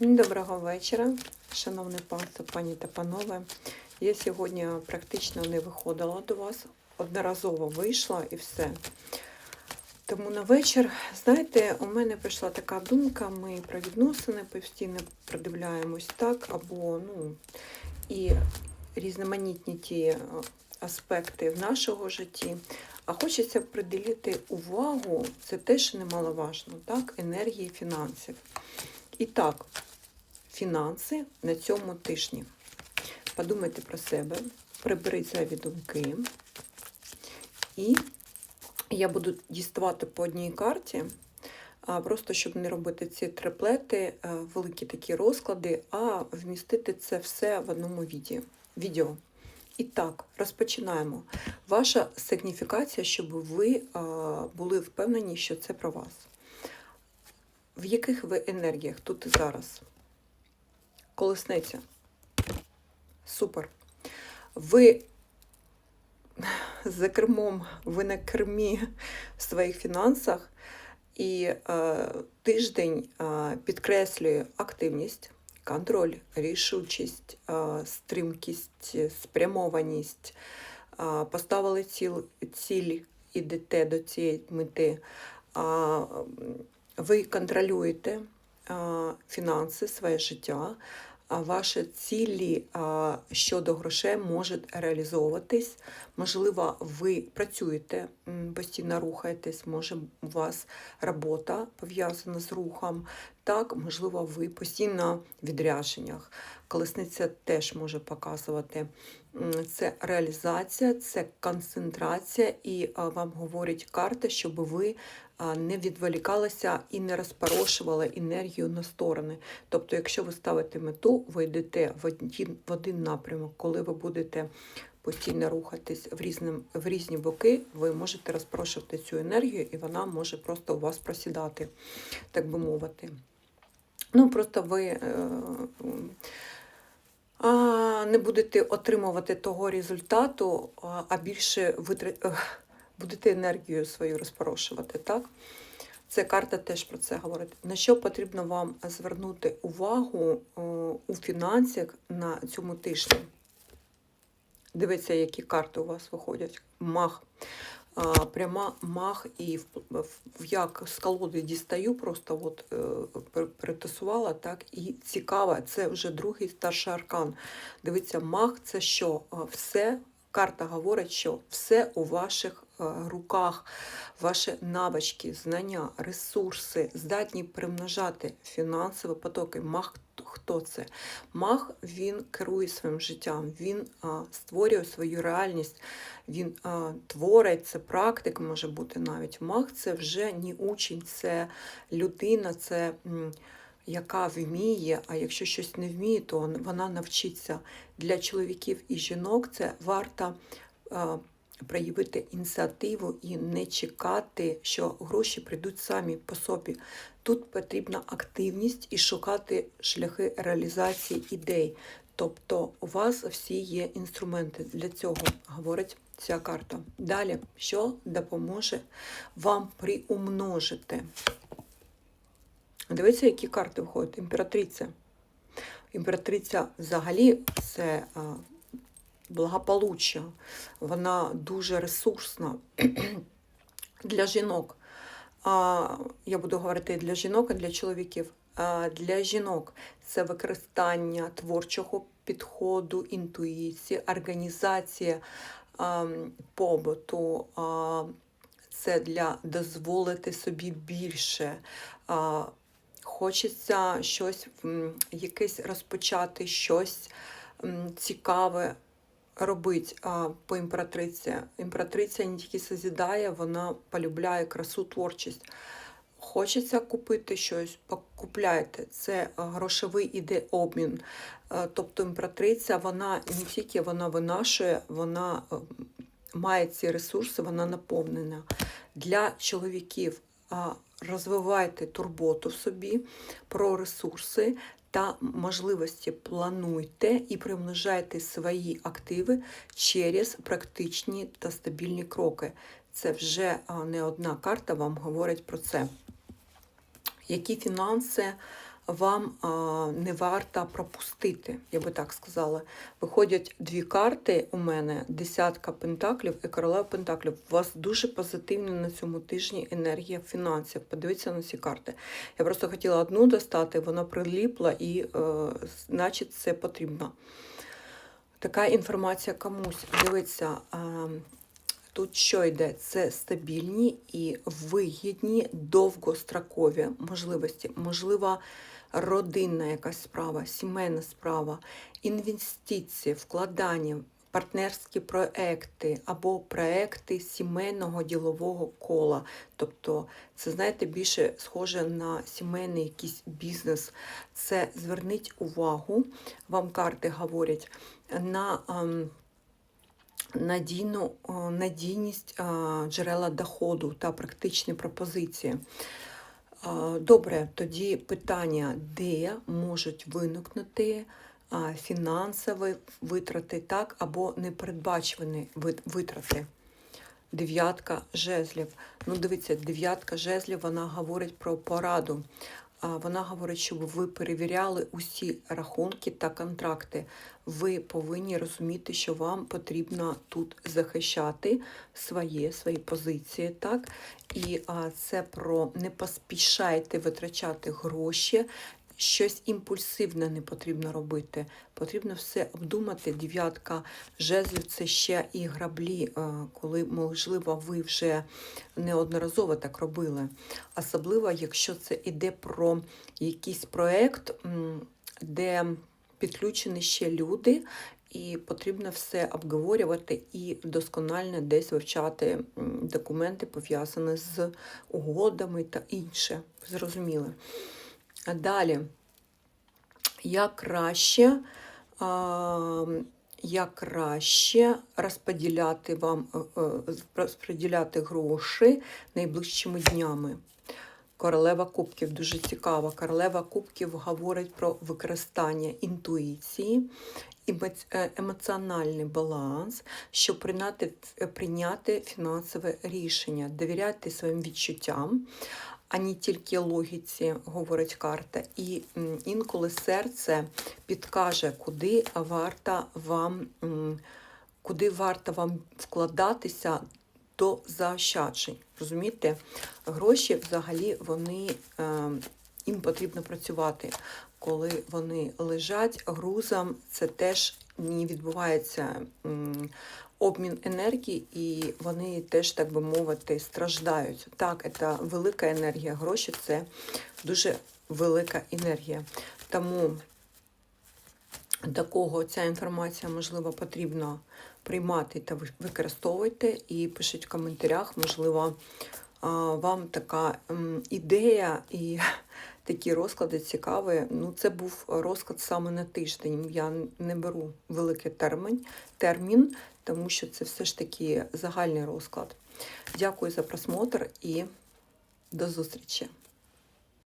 Доброго вечора, шановне панство, пані та панове. Я сьогодні практично не виходила до вас, одноразово вийшла і все. Тому на вечір, знаєте, у мене прийшла така думка, ми про відносини постійно продивляємось так, або ну, і різноманітні ті е, аспекти в нашого житті. А хочеться приділити увагу, це теж немаловажно, так, енергії фінансів. І так, фінанси на цьому тижні. Подумайте про себе, приберіть зайві думки. І я буду діставати по одній карті, просто щоб не робити ці триплети, великі такі розклади, а вмістити це все в одному відео. І так, розпочинаємо. Ваша сигніфікація, щоб ви були впевнені, що це про вас. В яких ви енергіях тут і зараз? Колесниця. Супер. Ви за кермом, ви на кермі в своїх фінансах, і е, тиждень е, підкреслює активність, контроль, рішучість, е, стримкість, спрямованість. Е, поставили ціл, ціль, ідете до цієї мети. Е, ви контролюєте а, фінанси, своє життя, а ваші цілі щодо грошей можуть реалізовуватись. Можливо, ви працюєте, постійно рухаєтесь, може у вас робота пов'язана з рухом. Так, можливо, ви постійно в відрядженнях. Колесниця теж може показувати. Це реалізація, це концентрація, і вам говорять карти, щоб ви не відволікалися і не розпорошували енергію на сторони. Тобто, якщо ви ставите мету, ви йдете в один, в один напрямок, коли ви будете постійно рухатись в, різним, в різні боки, ви можете розпрошувати цю енергію, і вона може просто у вас просідати, так би мовити. Ну, просто ви. Е, не будете отримувати того результату, а- більше витр... будете енергію свою розпорошувати, так? Це карта теж про це говорить. На що потрібно вам звернути увагу у фінансах на цьому тижні? Дивіться, які карти у вас виходять. Мах. Пряма мах і як з колоди дістаю, просто от, е, пер- так, і цікаво, це вже другий старший аркан. Дивіться, мах це що? Все, карта говорить, що все у ваших руках, ваші навички, знання, ресурси здатні примножати фінансові потоки. Мах хто це? Мах він керує своїм життям, він а, створює свою реальність, він а, творить, це практик може бути навіть. Мах це вже не учень, це людина, це яка вміє, а якщо щось не вміє, то вона навчиться. Для чоловіків і жінок це варто а, проявити ініціативу і не чекати, що гроші прийдуть самі по собі. Тут потрібна активність і шукати шляхи реалізації ідей. Тобто у вас всі є інструменти для цього, говорить ця карта. Далі, що допоможе вам приумножити? Дивіться, які карти виходять. Імператриця. Імператриця взагалі це благополуччя. Вона дуже ресурсна для жінок. Я буду говорити для жінок, і для чоловіків. Для жінок це використання творчого підходу, інтуїції, організація побуту. Це для дозволити собі більше. Хочеться щось, якесь розпочати, щось цікаве робить а, по імператриці. Імператриця не тільки созідає, вона полюбляє красу, творчість. Хочеться купити щось, покупляйте. Це грошовий іде обмін. Тобто імператриця, вона не тільки вона винашує, вона має ці ресурси, вона наповнена. Для чоловіків розвивайте турботу в собі про ресурси та можливості плануйте і примножайте свої активи через практичні та стабільні кроки. Це вже не одна карта вам говорить про це. Які фінанси вам не варто пропустити, я би так сказала. Виходять дві карти у мене: десятка пентаклів і королева пентаклів. У вас дуже позитивна на цьому тижні енергія фінансів. Подивіться на ці карти. Я просто хотіла одну достати, вона приліпла і, е, значить, це потрібно. Така інформація комусь. Дивиться, а, тут що йде? Це стабільні і вигідні довгострокові можливості. Можлива родинна якась справа, сімейна справа, інвестиції, вкладання, партнерські проекти або проекти сімейного ділового кола. Тобто, це, знаєте, більше схоже на сімейний якийсь бізнес. Це зверніть увагу, вам карти говорять на. ем, надійну надійність джерела доходу та практичні пропозиції. Добре, тоді питання, де можуть виникнути фінансові витрати, так, або непередбачувані витрати. Дев'ятка жезлів. Ну, дивіться, дев'ятка жезлів, вона говорить про пораду. Вона говорить, щоб ви перевіряли усі рахунки та контракти. Ви повинні розуміти, що вам потрібно тут захищати своє, свої позиції. так? І це про не поспішайте витрачати гроші. Щось імпульсивне не потрібно робити. Потрібно все обдумати. Дев'ятка жезлів це ще і граблі, е, коли, можливо, ви вже неодноразово так робили. Особливо, якщо це йде про якийсь проєкт, де підключені ще люди, і потрібно все обговорювати і досконально десь вивчати документи, пов'язані з угодами та інше. Зрозуміло. Далі, як краще, як краще розподіляти вам е, е, розподіляти гроші найближчими днями. Королева кубків дуже цікава. Королева кубків говорить про використання інтуїції, е, емоціональний баланс, щоб прийняти, прийняти фінансове рішення, довіряти своїм відчуттям, а не тільки логіці, говорить карта. І інколи серце підкаже, куди варто вам, куди варто вам вкладатися до заощаджень. Розумієте? Гроші взагалі вони е, їм потрібно працювати. Коли вони лежать грузом, це теж не відбувається обмін енергії, і вони теж, так би мовити, страждають. Так, це велика енергія. Гроші це дуже велика енергія. Тому до кого ця інформація, можливо, потрібно приймати та ви- використовуйте. І пишіть в коментарях, можливо, вам така ідея і такі розклади цікаві. Ну, це був розклад саме на тиждень. Я не беру великий термін, термін, тому що це все ж таки загальний розклад. Дякую за просмотр і до зустрічі!